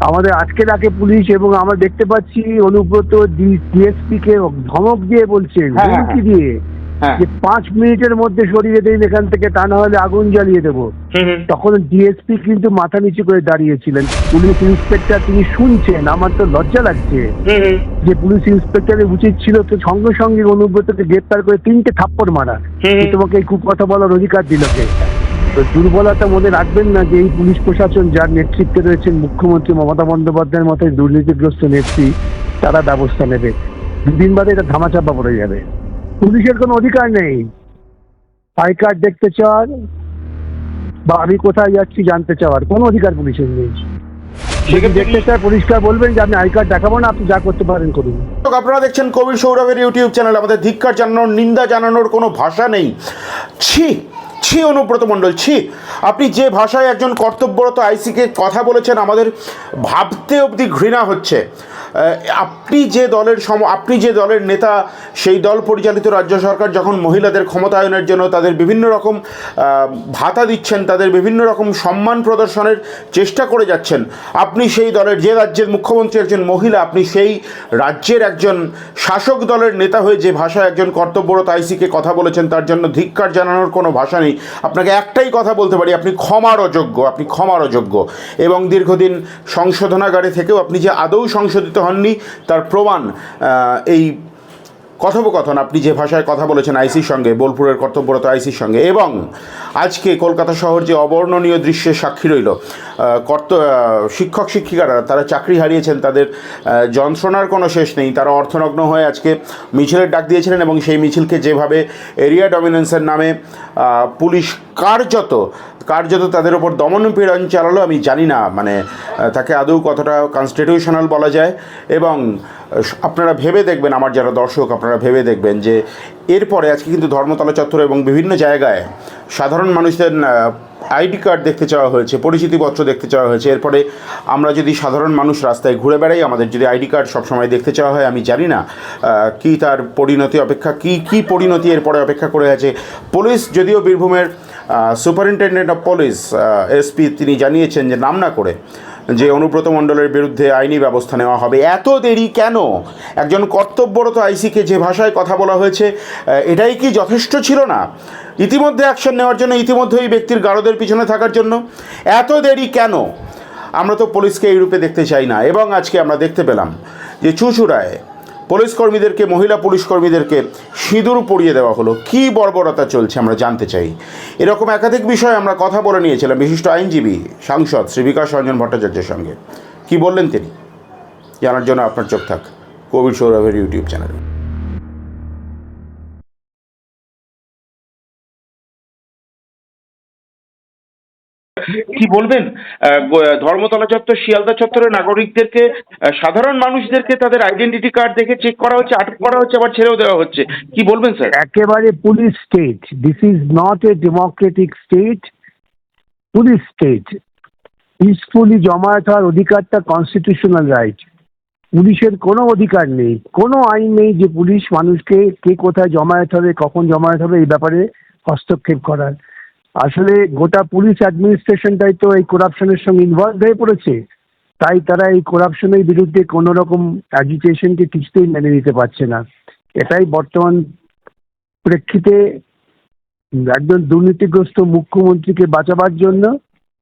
আমাদের আজকে ডাকে পুলিশ এবং আমরা দেখতে পাচ্ছি অনুব্রত ডিএসপি কে ধমক দিয়ে বলছেন হ্যাঁ, হ্যাঁ, হুমকি দিয়ে হ্যাঁ। যে পাঁচ মিনিটের মধ্যে সরিয়ে দেবেন এখান থেকে তা না হলে আগুন জ্বালিয়ে দেবো। তখন ডিএসপি কিন্তু মাথা নিচু করে দাঁড়িয়েছিলেন। পুলিশ ইন্সপেক্টর তিনি শুনছেন আমার তো লজ্জা লাগছে। যে পুলিশ ইন্সপেক্টরের উচিত ছিল তো সঙ্গে সঙ্গে অনুব্রতকে গ্রেপ্তার করে তিনটে থাপ্পড় মারা। তোমাকে এই কুকথা বলার অধিকার দিল কে? তো দুর্বলতা মনে রাখবেন না যে এই পুলিশ প্রশাসন যার নেতৃত্বে রয়েছেন মুখ্যমন্ত্রী মমতা বন্দ্যোপাধ্যায়ের মতো দুর্নীতিগ্রস্ত নেত্রী তারা ব্যবস্থা নেবে। দুদিন বাদে এটা ধামাচাপা পড়ে যাবে। পুলিশের কোনো অধিকার নেই। আই কার্ড দেখতে চাওয়ার বা আমি কোথায় যাচ্ছি জানতে চাওয়ার কোনো অধিকার পুলিশের নেই। দেখতে পরিষ্কার বলবেন যে আমি আই কার্ড দেখাবো না আপনি যা করতে পারেন করুন। আপনারা দেখছেন কবির সৌরভের ইউটিউব চ্যানেল। আমাদের ধিক্কার জানানোর নিন্দা জানানোর কোনো ভাষা নেই। ছি! ছি অনুব্রত মণ্ডল, ছি। আপনি যে ভাষায় একজন কর্তব্যরত আইসিকে কথা বলেছেন, আমাদের ভাবতে অবধি ঘৃণা হচ্ছে। আপনি যে দলের সম আপনি যে দলের নেতা, সেই দল পরিচালিত রাজ্য সরকার যখন মহিলাদের ক্ষমতায়নের জন্য তাদের বিভিন্ন রকম ভাতা দিচ্ছেন, তাদের বিভিন্ন রকম সম্মান প্রদর্শনের চেষ্টা করে যাচ্ছেন, আপনি সেই দলের যে রাজ্যের মুখ্যমন্ত্রী একজন মহিলা, আপনি সেই রাজ্যের একজন শাসক দলের নেতা হয়ে যে ভাষায় একজন কর্তব্যরত আইসিকে কথা বলেছেন, তার জন্য ধিক্কার জানানোর কোনো ভাষা নেই। আপনাকে একটাই কথা বলতে পারি, আপনি ক্ষমার অযোগ্য আপনি ক্ষমার অযোগ্য এবং দীর্ঘদিন সংশোধনাগারে থেকেও আপনি যে আদৌ সংশোধিত হননি। তার প্রমাণ এই কথোপকথন আপনি যে ভাষায় কথা বলেছেন আইসির সঙ্গে, বোলপুরের কর্তব্যরত আইসির সঙ্গে, এবং আজকে কলকাতা শহর যে অবর্ণনীয় দৃশ্যের সাক্ষী রইল কর্ত শিক্ষক শিক্ষিকারা, তারা চাকরি হারিয়েছেন, তাদের যন্ত্রণার কোনো শেষ নেই, তারা অর্থনগ্ন হয়ে আজকে মিছিলের ডাক দিয়েছিলেন এবং সেই মিছিলকে যেভাবে এরিয়া ডমিনেন্সের নামে পুলিশ কার্যত কার্যত তাদের ওপর দমন পীড়ন চালালো, আমি জানি না মানে তাকে আদৌ কতটা কনস্টিটিউশনাল বলা যায়। এবং আপনারা ভেবে দেখবেন, আমার যারা দর্শক, আপনারা ভেবে দেখবেন যে এরপরে আজকে কিন্তু ধর্মতলা চত্বর এবং বিভিন্ন জায়গায় সাধারণ মানুষদের আইডি কার্ড দেখতে চাওয়া হয়েছে, পরিচিতিপত্র দেখতে চাওয়া হয়েছে। এরপরে আমরা যদি সাধারণ মানুষ রাস্তায় ঘুরে বেড়াই, আমাদের যদি আইডি কার্ড সবসময় দেখতে চাওয়া হয়, আমি জানি না কি তার পরিণতি অপেক্ষা, কি কি পরিণতি এরপরে অপেক্ষা করে আছে। পুলিশ যদিও বীরভূমের সুপারিনটেন্ডেন্ট অফ পুলিশ এসপি তিনি জানিয়েছেন যে নাম না করে যে অনুব্রত মণ্ডলের বিরুদ্ধে আইনি ব্যবস্থা নেওয়া হবে। এত দেরি কেন? একজন কর্তব্যরত আইসিকে যে ভাষায় কথা বলা হয়েছে এটাই কি যথেষ্ট ছিল না? ইতিমধ্যে অ্যাকশন নেওয়ার জন্য ইতিমধ্যে এই ব্যক্তির গারদের পিছনে থাকার জন্য। এত দেরি কেন? আমরা তো পুলিশকে এই রূপে দেখতে চাই না। এবং আজকে আমরা দেখতে পেলাম যে চুচুড়ায় পুলিশ কর্মীদেরকে, মহিলা পুলিশ কর্মীদেরকে সিঁদুর পরিয়ে দেওয়া হলো। কি বর্বরতা চলছে আমরা জানতে চাই। এরকম একাধিক বিষয়ে আমরা কথা বলে নিয়েছিলাম বিশিষ্ট আইনজীবী, সাংসদ শ্রী বিকাশ রঞ্জন ভট্টাচার্যের সঙ্গে। কি বললেন তিনি? জানার জন্য আপনার চোখ থাক। কবির সৌরভের ইউটিউব চ্যানেলে। কি বলবেন? ধর্মতলা চত্বর, শিয়ালদা চত্বরের নাগরিকদেরকে সাধারণ মানুষদেরকে তাদের আইডেন্টিটি কার্ড দেখে চেক করা হচ্ছে, আটক করা হচ্ছে, আবার ছেড়েও দেওয়া হচ্ছে। কি বলবেন, স্যার? একেবারে police state this is not a democratic state police state peacefully জমায়েত হওয়ার অধিকারটা কনস্টিটিউশনাল রাইট পুলিশের কোনো অধিকার নেই। কোনো আইন নেই যে পুলিশ মানুষকে কে কোথায় জমায়েত হবে, কখন জমায়েত হবে, এই ব্যাপারে হস্তক্ষেপ করার। আসলে গোটা পুলিশ অ্যাডমিনিস্ট্রেশনটাই তো এই করাপশনের সঙ্গে ইনভলভ হয়ে পড়েছে। তাই তারা এই করাপশনের বিরুদ্ধে কোনো রকম অ্যাজিটেশনকে কিছুতেই মেনে নিতে পারছে না। এটাই বর্তমান প্রেক্ষিতে একজন দুর্নীতিগ্রস্ত মুখ্যমন্ত্রীকে বাঁচাবার জন্য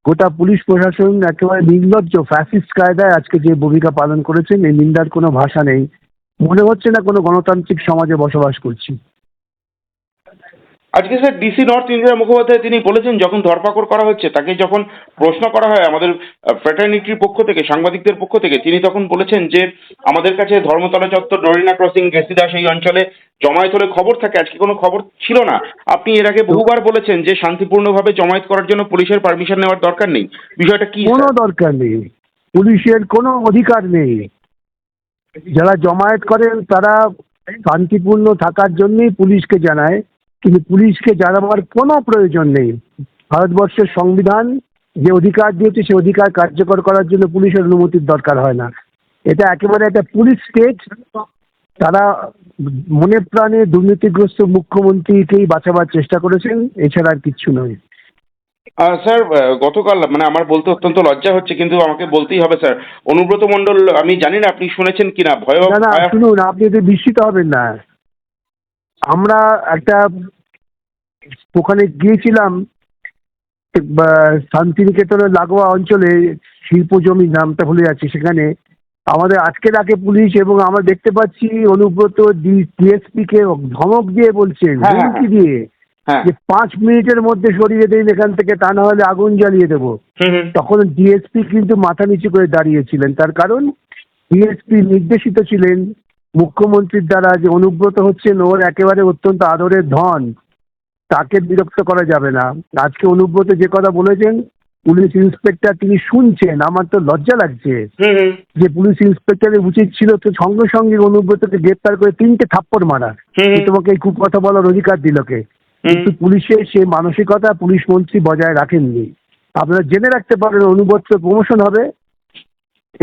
গোটা পুলিশ প্রশাসন একেবারে নির্লজ্জ ফ্যাসিস্ট কায়দায় আজকে যে ভূমিকা পালন করেছেন, এই নিন্দার কোনো ভাষা নেই। মনে হচ্ছে না কোনো গণতান্ত্রিক সমাজে বসবাস করছি। আজকে sir DC north Indira Mukhopadhyay তিনি বলেছেন যখন ধরপাকড় করা হচ্ছে তাকে যখন প্রশ্ন করা হয় আমাদের ফ্র্যাটার্নিটির পক্ষ থেকে সাংবাদিকদের পক্ষ থেকে তিনি তখন বলেছেন যে আমাদের কাছে ধর্মতলা চত্বর ডরিনা ক্রসিং গেসিদাস এই অঞ্চলে জমায়েত হলে খবর থাকে আজকে কোনো খবর ছিল না। আপনি এর আগে বহুবার বলেছেন যে শান্তিপূর্ণভাবে জমায়েত করার জন্য পুলিশের পারমিশন নেওয়ার দরকার নেই। বিষয়টা কি কোনো দরকার নেই। পুলিশের কোনো অধিকার নেই। যারা জমায়েত করেন তারা শান্তিপূর্ণ থাকার জন্যই পুলিশকে জানায়। কিন্তু পুলিশকে জানাবার কোনো প্রয়োজন নেই। ভারতবর্ষের সংবিধান যে অধিকার দিয়েছে সে অধিকার কার্যকর করার জন্য পুলিশের অনুমতির দরকার হয় না। এটা একেবারে একটা পুলিশ স্টেট তারা মনে প্রাণে দুর্নীতিগ্রস্ত মুখ্যমন্ত্রীকেই বাঁচাবার চেষ্টা করেছেন এছাড়া আর কিচ্ছু নয়। স্যার গতকাল মানে আমার বলতে অত্যন্ত লজ্জা হচ্ছে কিন্তু আমাকে বলতেই হবে স্যার। অনুব্রত মণ্ডল আমি জানি না আপনি শুনেছেন কিনা ভয় না শুনুন আপনি এতে বিস্মিত হবেন না। আমরা একটা ওখানে গিয়েছিলাম শান্তিনিকেতনের লাগোয়া অঞ্চলে শিল্প জমি নামটা ভুলে যাচ্ছি সেখানে। আমাদের আজকে ডাকে পুলিশ এবং আমরা দেখতে পাচ্ছি অনুব্রত ডিএসপি কে ধমক দিয়ে বলছেন হ্যাঁ, হ্যাঁ, হুমকি দিয়ে হ্যাঁ। যে পাঁচ মিনিটের মধ্যে সরিয়ে দিন এখান থেকে তা না হলে আগুন জ্বালিয়ে দেবো। তখন ডিএসপি কিন্তু মাথা নিচু করে দাঁড়িয়েছিলেন। তার কারণ ডিএসপি নির্দেশিত ছিলেন মুখ্যমন্ত্রীর দ্বারা যে অনুব্রত হচ্ছেন ওর একেবারে অত্যন্ত আদরের ধন তাকে বিরক্ত করা যাবে না। আজকে অনুব্রত যে কথা বলেছেন পুলিশ ইন্সপেক্টর তিনি শুনছেন আমার তো লজ্জা লাগছে। যে পুলিশ ইন্সপেক্টরের উচিত ছিল তো সঙ্গে সঙ্গে অনুব্রতকে গ্রেপ্তার করে তিনটে থাপ্পড় মারা। তোমাকে এই কথা বলার অধিকার দিল কে? কিন্তু পুলিশের সে মানসিকতা পুলিশ মন্ত্রী বজায় রাখেননি। আপনারা জেনে রাখতে পারেন অনুব্রত প্রমোশন হবে।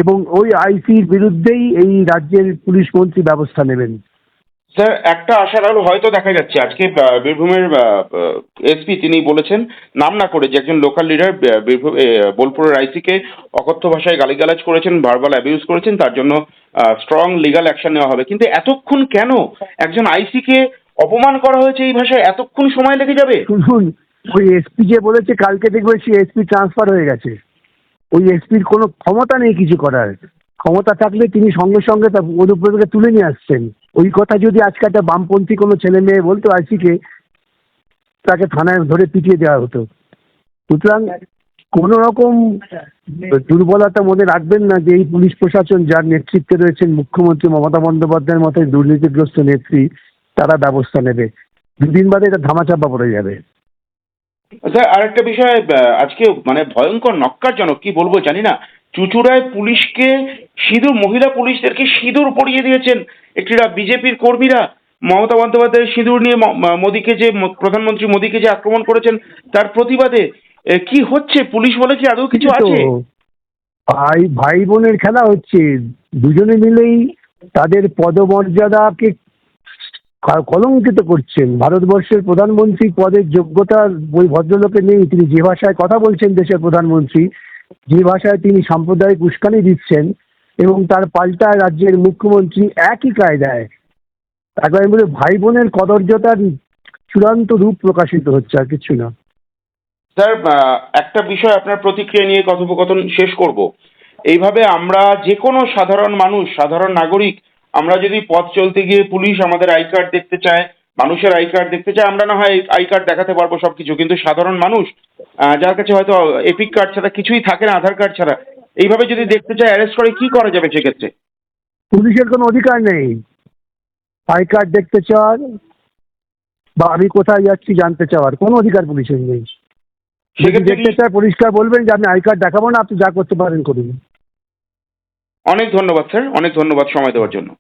এবং ওই আইসির বিরুদ্ধেই এই রাজ্যের পুলিশ মন্ত্রী ব্যবস্থা নেবেন। স্যার একটা আশার আলো হয়তো দেখা যাচ্ছে। আজকে বীরভূমের এসপি তিনি বলেছেন নাম না করে যে একজন লোকাল লিডার বীরভূম বোলপুরের আইসিকে অকথ্য ভাষায় গালিগালাজ করেছেন ভার্বাল অ্যাবিউজ করেছেন তার জন্য স্ট্রং লিগাল অ্যাকশন নেওয়া হবে। কিন্তু এতক্ষণ কেন একজন আইসিকে অপমান করা হয়েছে এই ভাষায়? এতক্ষণ সময় লেগে যাবে? শুনুন ওই এসপি যে বলেছে কালকে দেখবে সে এসপি ট্রান্সফার হয়ে গেছে। ওই এসপির কোনো ক্ষমতা নেই কিছু করার। ক্ষমতা থাকলে তিনি সঙ্গে সঙ্গে তার অনুব্রতকে তুলে নিয়ে আসছেন। ওই কথা যদি আজকে একটা বামপন্থী কোনো ছেলে মেয়ে বলতো আইসিকে, তাকে থানায় ধরে পিটিয়ে দেওয়া হতো। সুতরাং কোনো রকম দুর্বলতা মনে রাখবেন না যে এই পুলিশ প্রশাসন যার নেতৃত্বে রয়েছেন মুখ্যমন্ত্রী মমতা বন্দ্যোপাধ্যায়ের মতো দুর্নীতিগ্রস্ত নেত্রী, তারা ব্যবস্থা নেবে। দুদিন বাদে এটা ধামাচাপা পড়ে যাবে। স্যার আরেকটা বিষয় আজকে মানে ভয়ঙ্কর নক্কারজনক কি বলব জানি না। চুচুড়ায় পুলিশকে সিঁদুর মহিলা পুলিশদেরকে সিঁদুর পরিয়ে দিয়েছেন একটিরা বিজেপির কর্মীরা। মমতা বন্দ্যোপাধ্যায়ের সিঁদুর নিয়ে মোদীকে যে প্রধানমন্ত্রী মোদীকে যে আক্রমণ করেছেন তার প্রতিবাদে কি হচ্ছে? পুলিশ বলে কি আদৌ কিছু আছে? ভাই ভাই বোনের খেলা হচ্ছে। দুজনে মিলেই তাদের পদমর্যাদাকে কলঙ্কিত করছেন। ভারতবর্ষের প্রধানমন্ত্রী পদের যোগ্যতা ওই ভদ্রলোকে নেই, তিনি যে ভাষায় কথা বলছেন দেশের প্রধানমন্ত্রী, যে ভাষায় তিনি সাম্প্রদায়িক উস্কানি দিচ্ছেন এবং তার পাল্টা রাজ্যের মুখ্যমন্ত্রী একই কায়দায় একবার বলে ভাই বোনের কদর্যতার চূড়ান্ত রূপ প্রকাশিত হচ্ছে আর কিছু না। স্যার একটা বিষয় আপনার প্রতিক্রিয়া নিয়ে কথোপকথন শেষ করব। এইভাবে আমরা যে কোনো সাধারণ মানুষ, সাধারণ নাগরিক আমরা যদি পথ চলতে গিয়ে পুলিশ আমাদের আই কার্ড দেখতে চায় মানুষের আই কার্ড দেখতে চায় আমরা না হয় আই কার্ড দেখাতে পারব সবকিছু। কিন্তু সাধারণ মানুষ যার কাছে হয়তো এপিক কার্ড ছাড়া কিছুই থাকে না আধার কার্ড ছাড়া এইভাবে যদি দেখতে চায় অ্যারেস্ট করে কি করা যাবে সেক্ষেত্রে? পুলিশের কোনো অধিকার নেই। আই কার্ড দেখতে চাওয়ার বা আমি কোথায় যাচ্ছি জানতে চাওয়ার কোনো অধিকার পুলিশের নেই। সেক্ষেত্রে দেখতে চায় পরিষ্কার বলবেন যে আমি আই কার্ড দেখাবো না আপনি যা করতে পারেন করুন। অনেক ধন্যবাদ স্যার। অনেক ধন্যবাদ সময় দেওয়ার জন্য।